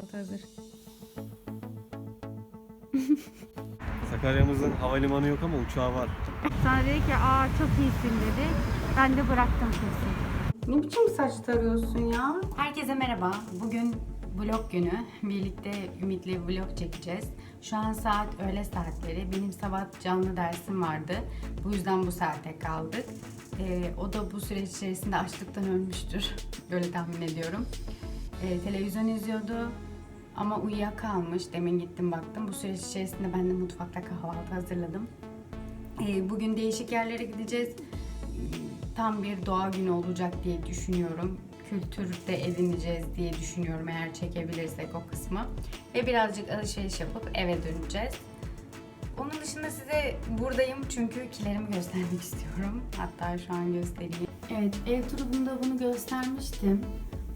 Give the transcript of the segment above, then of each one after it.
kahvaltı hazır. Sakarya'mızın havalimanı yok ama uçağı var. Sana dedi ki aa çok iyisin dedi. Ben de bıraktım kesin. Ne biçim saç tarıyorsun ya? Herkese merhaba. Bugün vlog günü. Birlikte Ümit'le vlog çekeceğiz. Şu an saat öğle saatleri. Benim sabah canlı dersim vardı. Bu yüzden bu saate kaldık. Ee, o da bu süreç içerisinde açlıktan ölmüştür. Öyle tahmin ediyorum. Ee, televizyon izliyordu. Ama uyuyakalmış. Demin gittim baktım. Bu süreç içerisinde ben de mutfakta kahvaltı hazırladım. Ee, bugün değişik yerlere gideceğiz. Tam bir doğa günü olacak diye düşünüyorum. Kültürde edineceğiz diye düşünüyorum eğer çekebilirsek o kısmı. Ve birazcık alışveriş yapıp eve döneceğiz. Onun dışında size buradayım çünkü kilerimi göstermek istiyorum. Hatta şu an göstereyim. Evet, ev turunda bunu göstermiştim.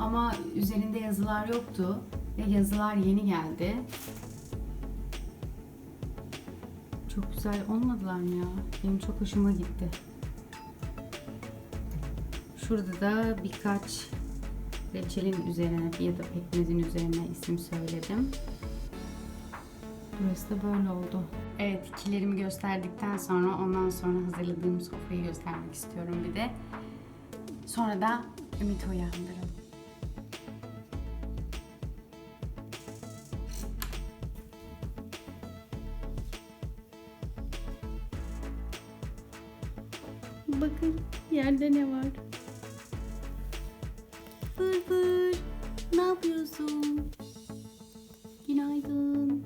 Ama üzerinde yazılar yoktu. Ve yazılar yeni geldi. Çok güzel olmadılar mı ya? Benim çok hoşuma gitti. Şurada da birkaç reçelin üzerine ya da pekmezin üzerine isim söyledim. Burası da böyle oldu. Evet, kilerimi gösterdikten sonra ondan sonra hazırladığım sofrayı göstermek istiyorum bir de. Sonra da Ümit'i uyandıralım. Bakın yerde ne var? Fır. Ne yapıyorsun? Günaydın.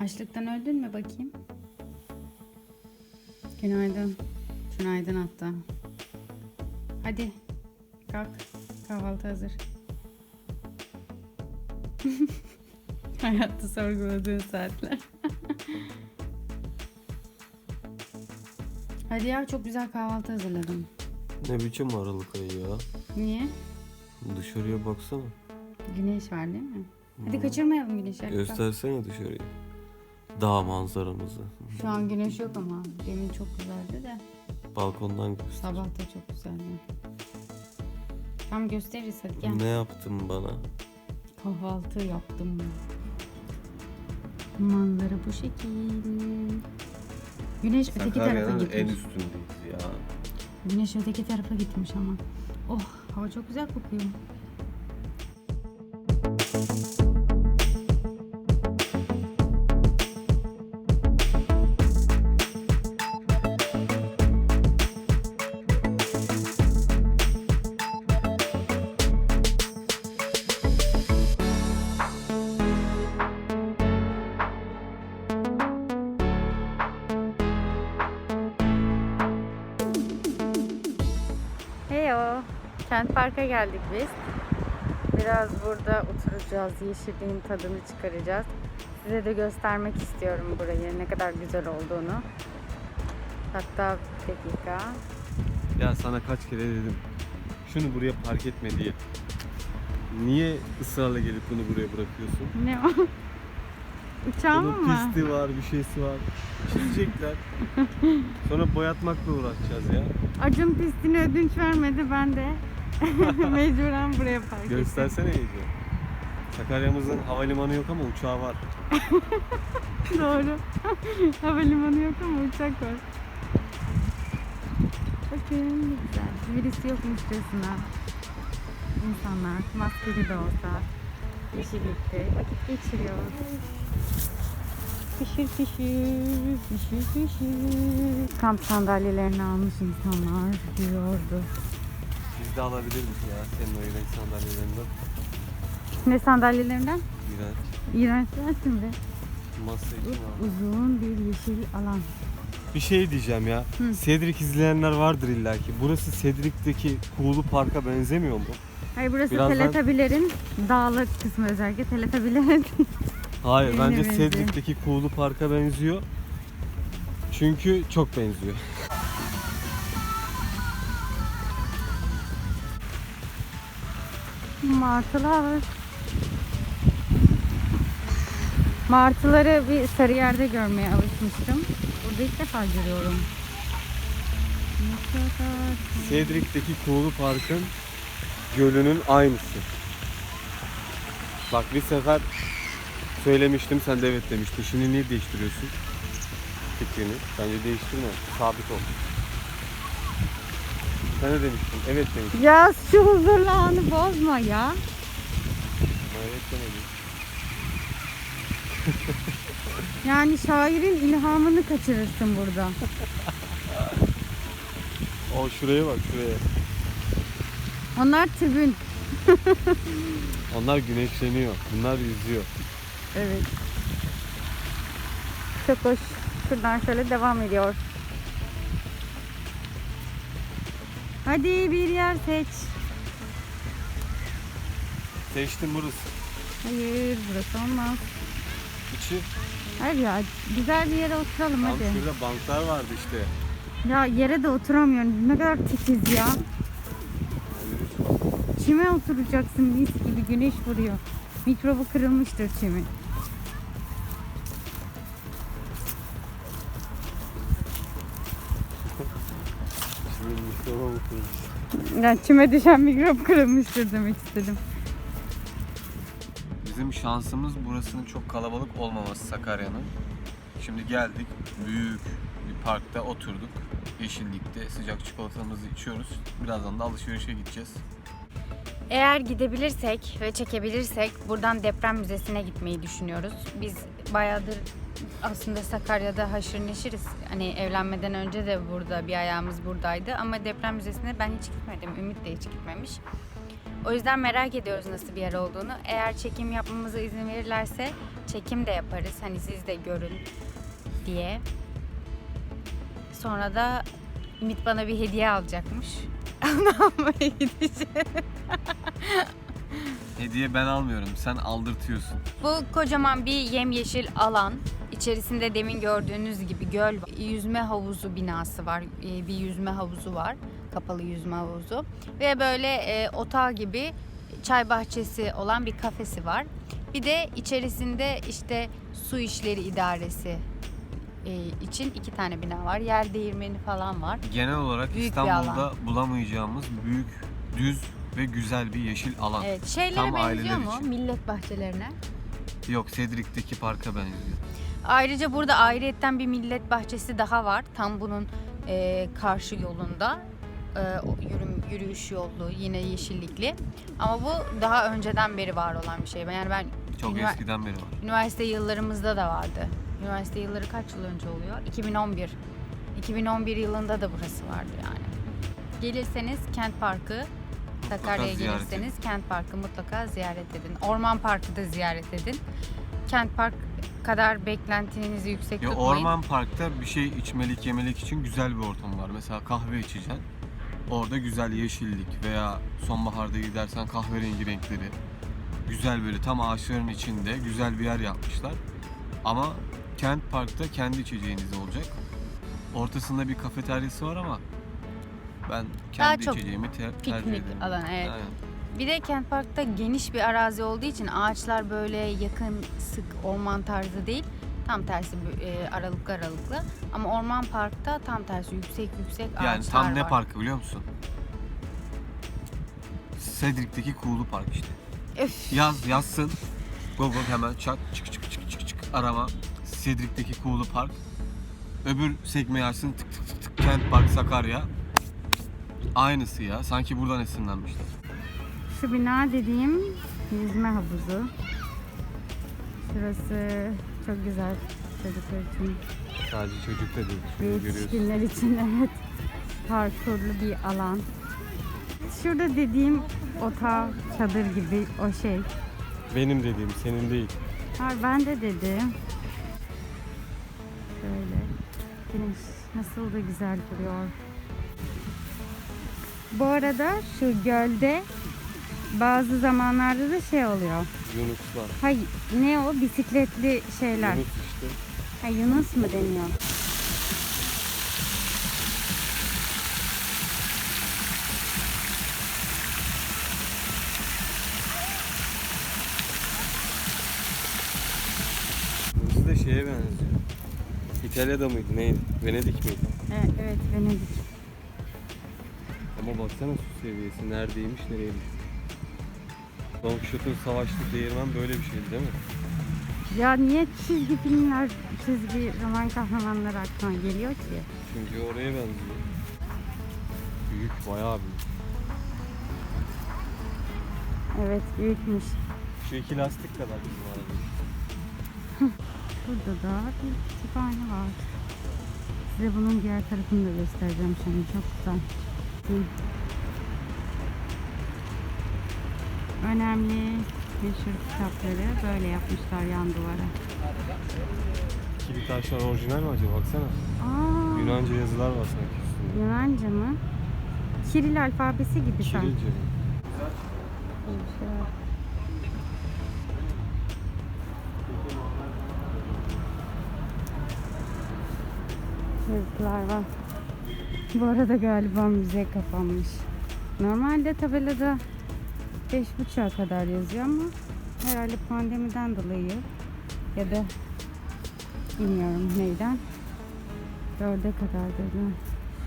Açlıktan öldün mü bakayım? Günaydın. Günaydın hatta. Hadi kalk. Kahvaltı hazır. Hayatta sorguladığın saatler. Hadi ya çok güzel kahvaltı hazırladım. Ne biçim Aralık ayı ya? Niye? Dışarıya baksana. Güneş var değil mi? Hadi kaçırmayalım güneşi. Göstersene dışarıyı. Dağ manzaramızı. Şu an güneş yok ama demin çok güzeldi de Balkondan göster. sabah da çok güzeldi. Tam gösteririz hadi gel. Ne yaptın bana? Kahvaltı yaptım. Manzara bu şekil. Güneş öteki tarafa gitmiş. en üstündeyiz ya. Güneş öteki tarafa gitmiş ama. Oh hava çok güzel kokuyor. Kent Park'a geldik biz. Biraz burada oturacağız. Yeşilliğin tadını çıkaracağız. Size de göstermek istiyorum burayı. Ne kadar güzel olduğunu. Hatta bir dakika. Ya sana kaç kere dedim. Şunu buraya park etme diye. Niye ısrarla gelip bunu buraya bırakıyorsun? Ne o? Uçağım Bunun mı? pisti var, bir şeysi var. Çizecekler. Sonra boyatmakla uğraşacağız ya. Acun pistini ödünç vermedi ben de. Mecburen buraya park ettim. Göstersene iyice. Sakarya'mızın havalimanı yok ama uçağı var. Doğru. Havalimanı yok ama uçak var. Bakın ne güzel. Virüs yokmuşçasına. İnsanlar maskeli de olsa yeşillikte vakit geçiriyor. Pişir pişir, pişir pişir. Kamp sandalyelerini almış insanlar diyordu. De alabiliriz ya senin o iğrenç sandalyelerinden. Ne sandalyelerinden? İğrenç. İğrenç sensin be. Masa için. Uzun bir yeşil alan. Bir şey diyeceğim ya. Hı. Cedric izleyenler vardır illaki. Burası Cedric'teki Kuğulu Park'a benzemiyor mu? Hayır burası Birazdan- Teletabilerin dağlık kısmı özellikle Teletabilerin. Hayır bence benziyor. Cedric'teki Kuğulu Park'a benziyor. Çünkü çok benziyor. Martılar. Martıları bir sarı yerde görmeye alışmıştım. Burada ilk defa görüyorum. Cedric'teki Kuğulu Park'ın gölünün aynısı. Bak bir sefer söylemiştim sen de evet demiştin. Şimdi niye değiştiriyorsun fikrini? Bence değiştirme. Sabit ol. Sen ne demiştin? Evet demiştin. Ya şu huzurlu anı bozma ya. Ama evet demedin. Yani şairin ilhamını kaçırırsın burada. O şuraya bak şuraya. Onlar tribün. Onlar güneşleniyor. Bunlar yüzüyor. Evet. Çok hoş. Şuradan şöyle devam ediyor. Hadi bir yer seç. Seçtim burası. Hayır burası olmaz. İçi. Hayır ya güzel bir yere oturalım Tam hadi. şurada banklar vardı işte. Ya yere de oturamıyorum. Ne kadar titiz ya. Çime oturacaksın mis gibi güneş vuruyor. Mikrobu kırılmıştır çimin. Şimdi Mustafa mı kurmuş? Yani çime düşen mikrop kırılmıştır demek istedim. Bizim şansımız burasının çok kalabalık olmaması Sakarya'nın. Şimdi geldik büyük bir parkta oturduk. Yeşillikte sıcak çikolatamızı içiyoruz. Birazdan da alışverişe gideceğiz. Eğer gidebilirsek ve çekebilirsek buradan deprem müzesine gitmeyi düşünüyoruz. Biz bayağıdır aslında Sakarya'da haşır neşiriz. Hani evlenmeden önce de burada bir ayağımız buradaydı ama deprem müzesine ben hiç gitmedim. Ümit de hiç gitmemiş. O yüzden merak ediyoruz nasıl bir yer olduğunu. Eğer çekim yapmamıza izin verirlerse çekim de yaparız. Hani siz de görün diye. Sonra da Ümit bana bir hediye alacakmış. Onu almaya gideceğiz. Hediye ben almıyorum. Sen aldırtıyorsun. Bu kocaman bir yemyeşil alan. İçerisinde demin gördüğünüz gibi göl, yüzme havuzu binası var. Ee, Bir yüzme havuzu var. Kapalı yüzme havuzu. Ve böyle e, otağı gibi çay bahçesi olan bir kafesi var. Bir de içerisinde işte su işleri idaresi e, için iki tane bina var. Yer değirmeni falan var. Genel olarak Büyük İstanbul'da bulamayacağımız büyük, düz ve güzel bir yeşil alan. Evet, şeylere Tam benziyor aileler mu? için. Millet bahçelerine. Yok Cedric'teki parka benziyor. Ayrıca burada ayrıyetten bir millet bahçesi daha var. Tam bunun e, karşı yolunda. E, o yürüm, yürüyüş yolu yine yeşillikli. Ama bu daha önceden beri var olan bir şey. Yani ben Çok ünivers- eskiden beri var. üniversite yıllarımızda da vardı. Üniversite yılları kaç yıl önce oluyor? 2011. 2011 yılında da burası vardı yani. Gelirseniz Kent Parkı Sakarya'ya gelirseniz Kent Parkı mutlaka ziyaret edin. Orman Parkı da ziyaret edin. Kent Park kadar beklentinizi yüksek Ya tutmayın. Orman Park'ta bir şey içmelik yemelik için güzel bir ortam var. Mesela kahve içeceksin. Orada güzel yeşillik veya sonbaharda gidersen kahverengi renkleri. Güzel böyle tam ağaçların içinde güzel bir yer yapmışlar. Ama Kent Park'ta kendi içeceğiniz olacak. Ortasında bir kafeteryası var ama ben kendi çok içeceğimi ter- tercih Piknik ederim. alanı evet. Aynen. Bir de Kent Park'ta geniş bir arazi olduğu için ağaçlar böyle yakın sık orman tarzı değil. Tam tersi e, aralıklı aralıklı. Ama Orman Park'ta tam tersi yüksek yüksek ağaçlar Yani tam ne var. parkı biliyor musun? Cedric'teki Kuğulu Park işte. Öf. Yaz yazsın. Google hemen çat çık çık çık çık çık arama. Cedric'teki Kuğulu Park. Öbür sekmeyi açsın tık tık tık tık Kent Park Sakarya. Aynısı ya. Sanki buradan esinlenmişler. Şu bina dediğim yüzme havuzu. Şurası çok güzel çocuklar için Sadece çocuk da değil. yetişkinler için evet parkurlu bir alan. Şurada dediğim ota çadır gibi o şey. Benim dediğim senin değil. Var ben de dedim. Şöyle. Güneş nasıl da güzel duruyor. Bu arada şu gölde bazı zamanlarda da şey oluyor. Yunuslar. Hayır ne o bisikletli şeyler. Yunus işte. Ha, Yunus mu deniyor? Burası da şeye benziyor. İtalya'da mıydı neydi? Venedik miydi? Evet, evet Venedik. Ama baksana su seviyesi neredeymiş nereye Don Quixote'un savaştığı değirmen böyle bir şeydi değil mi? Ya niye çizgi filmler, çizgi roman kahramanları aklıma geliyor ki? Çünkü oraya benziyor. Büyük, bayağı büyük. Evet büyükmüş. Şu iki lastik kadar bizim arada. Burada da bir kütüphane var. Size bunun diğer tarafını da göstereceğim şimdi. Çok güzel. Önemli meşhur kitapları böyle yapmışlar yan duvara. Kilit taşlar orijinal mi acaba? Baksana. Aa, Yunanca yazılar var sanki üstünde. Yunanca mı? Kiril alfabesi gibi sanki. Kirilce mi? Yazılar var. Bu arada galiba müze kapanmış. Normalde tabelada 5.30'a kadar yazıyor ama herhalde pandemiden dolayı ya da bilmiyorum neyden 4'e kadar dedi.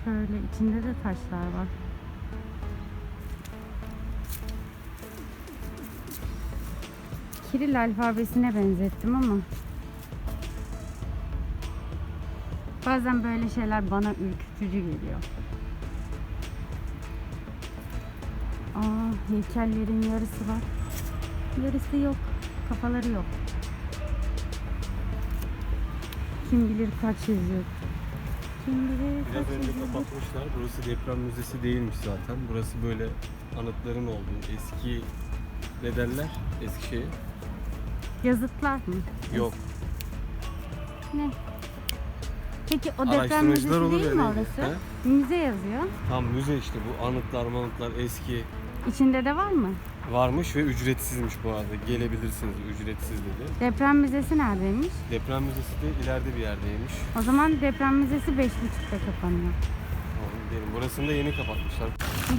Şöyle içinde de taşlar var. Kiril alfabesine benzettim ama bazen böyle şeyler bana ürkütücü geliyor. Aa, heykellerin yarısı var. Yarısı yok. Kafaları yok. Kim bilir kaç yazıyor. Kim bilir Biraz kaç önce yazıyor. kapatmışlar. Burası deprem müzesi değilmiş zaten. Burası böyle anıtların olduğu eski ne derler? Eskişehir. Yazıtlar mı? Yok. Ne? Peki o deprem Araştırmacılar müzesi olur değil mi ne- orası? He? Müze yazıyor. Tam müze işte bu anıtlar manıtlar eski İçinde de var mı? varmış ve ücretsizmiş bu arada. Gelebilirsiniz ücretsiz dedi. Deprem müzesi neredeymiş? Deprem müzesi de ileride bir yerdeymiş. O zaman deprem müzesi 5.30'da kapanıyor. Tamam gidelim. Burasını da yeni kapatmışlar.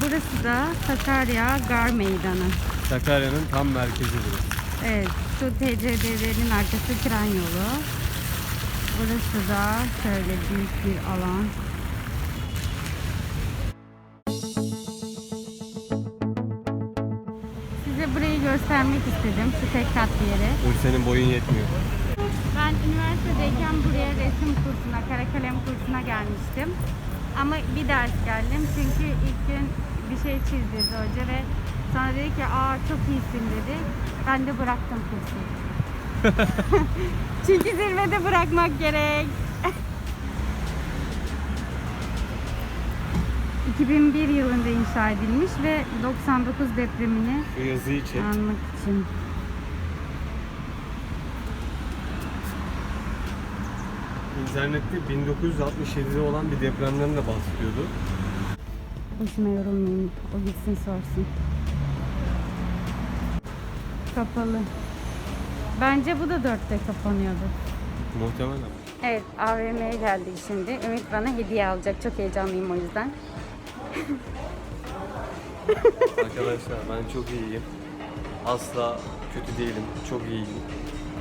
Burası da Sakarya Gar Meydanı. Sakarya'nın tam merkezi burası. Evet, şu TCD'lerin arkası tren yolu. Burası da şöyle büyük bir alan. Size burayı göstermek istedim, şu tek katlı yeri. Uy senin boyun yetmiyor. Ben üniversitedeyken buraya resim kursuna, kara kalem kursuna gelmiştim. Ama bir ders geldim çünkü ilk gün bir şey çizdirdi hoca ve sonra dedi ki aa çok iyisin dedi. Ben de bıraktım kursu. çünkü zirvede bırakmak gerek. 2001 yılında inşa edilmiş ve 99 depremini Şu yazıyı çek. anmak için. İnternette 1967'de olan bir depremden de bahsediyordu. Boşuna yorulmayayım. O gitsin sorsun. Kapalı. Bence bu da dörtte kapanıyordu. Muhtemelen. Evet AVM'ye geldik şimdi. Ümit bana hediye alacak. Çok heyecanlıyım o yüzden. Arkadaşlar ben çok iyiyim. Asla kötü değilim. Çok iyiyim.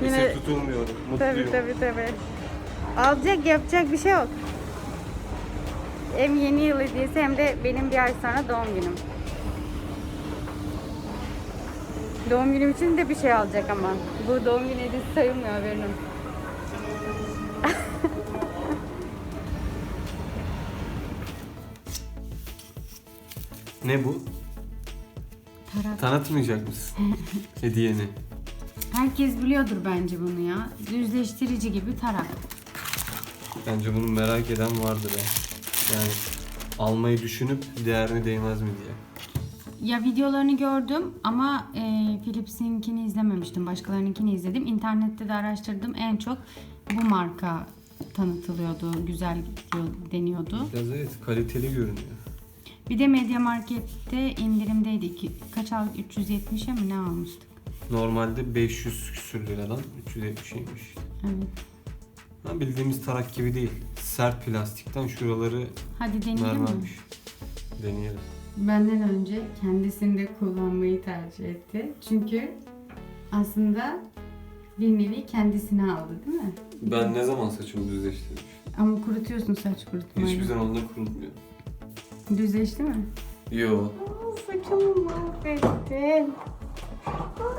Yine- Esir tutulmuyorum. Mutluyum. Tabii tabii tabii. Alacak yapacak bir şey yok. Hem yeni yıl hediyesi hem de benim bir ay sonra doğum günüm. Doğum günüm için de bir şey alacak ama. Bu doğum günü hediyesi sayılmıyor benim. Ne bu? Tarak. Tanıtmayacak mısın hediyeni? Herkes biliyordur bence bunu ya. Düzleştirici gibi tarak. Bence bunu merak eden vardır ya. Yani almayı düşünüp değerine değmez mi diye. Ya videolarını gördüm ama e, Philips'inkini izlememiştim. Başkalarınınkini izledim. İnternette de araştırdım. En çok bu marka tanıtılıyordu. Güzel deniyordu. Biraz evet kaliteli görünüyor. Bir de Media Market'te indirimdeydi. İki, kaç aldık? 370'e mi ne almıştık? Normalde 500 küsür liradan 370'ymiş. Evet. Ha, bildiğimiz tarak gibi değil. Sert plastikten şuraları Hadi deneyelim mi? Deneyelim. Benden önce kendisini de kullanmayı tercih etti. Çünkü aslında bir nevi kendisine aldı değil mi? Ben ne zaman saçımı düzleştirdim? Ama kurutuyorsun saç kurutmayı. Hiçbir zaman da kurutmuyor. Düzleşti mi? Yo. Saçımı mahvettin.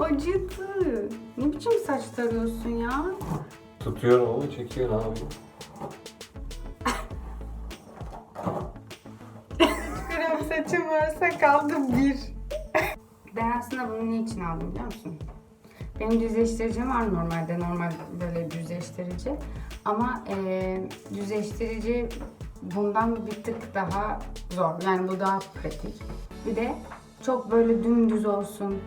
acıdı. Ne biçim saç tarıyorsun ya? Tutuyorum ama çekiyor ne kaldı bir. Ben aslında bunu niçin aldım biliyor musun? Benim düzleştiricim var normalde normal böyle düzleştirici. Ama eee düzleştirici bundan bir tık daha zor. Yani bu daha pratik. Bir de çok böyle dümdüz olsun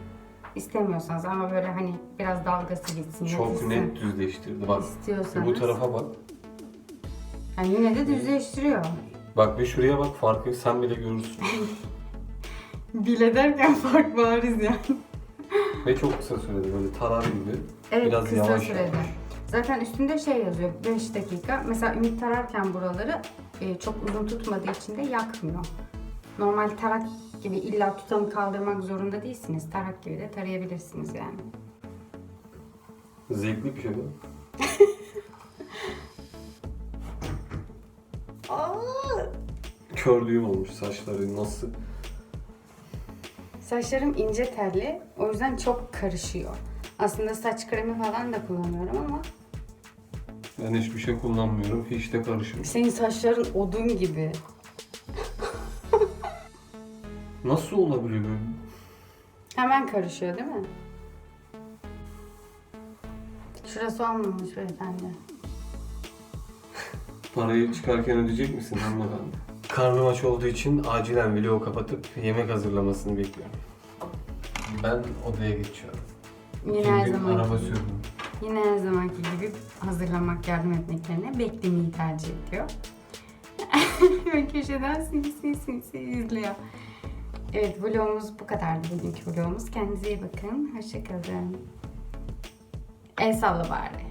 istemiyorsanız ama böyle hani biraz dalgası gitsin. Çok yatışsın net düzleştirdi bak. istiyorsanız. Bu tarafa bak. Yani yine de düzleştiriyor. Bak bir şuraya bak farkı sen bile görürsün. Bile derken fark bariz yani. Ve çok kısa sürede böyle tarar gibi. Evet Biraz kısa yavaş sürede. yavaş. Zaten üstünde şey yazıyor 5 dakika. Mesela ümit tararken buraları e, çok uzun tutmadığı için de yakmıyor. Normal tarak gibi illa tutamı kaldırmak zorunda değilsiniz. Tarak gibi de tarayabilirsiniz yani. Zevkli bir şey bu. Kördüğüm olmuş saçları nasıl? Saçlarım ince telli. O yüzden çok karışıyor. Aslında saç kremi falan da kullanıyorum ama Ben hiçbir şey kullanmıyorum. Hiç de karışmıyor. senin saçların odun gibi. Nasıl olabiliyor böyle? Hemen karışıyor değil mi? Şurası olmamış beyefendi. Parayı çıkarken ödeyecek misin hanımefendi? Karnım aç olduğu için acilen vlogu kapatıp yemek hazırlamasını bekliyorum. Ben odaya geçiyorum. Yine her Çünkü zaman araba sürdüm. Yine her zamanki gibi hazırlamak, yardım etmek yerine beklemeyi tercih ediyor. Ve köşeden sinsi sinsi izliyor. Evet vlogumuz bu kadardı bugünkü vlogumuz. Kendinize iyi bakın. Hoşçakalın. El salla bari.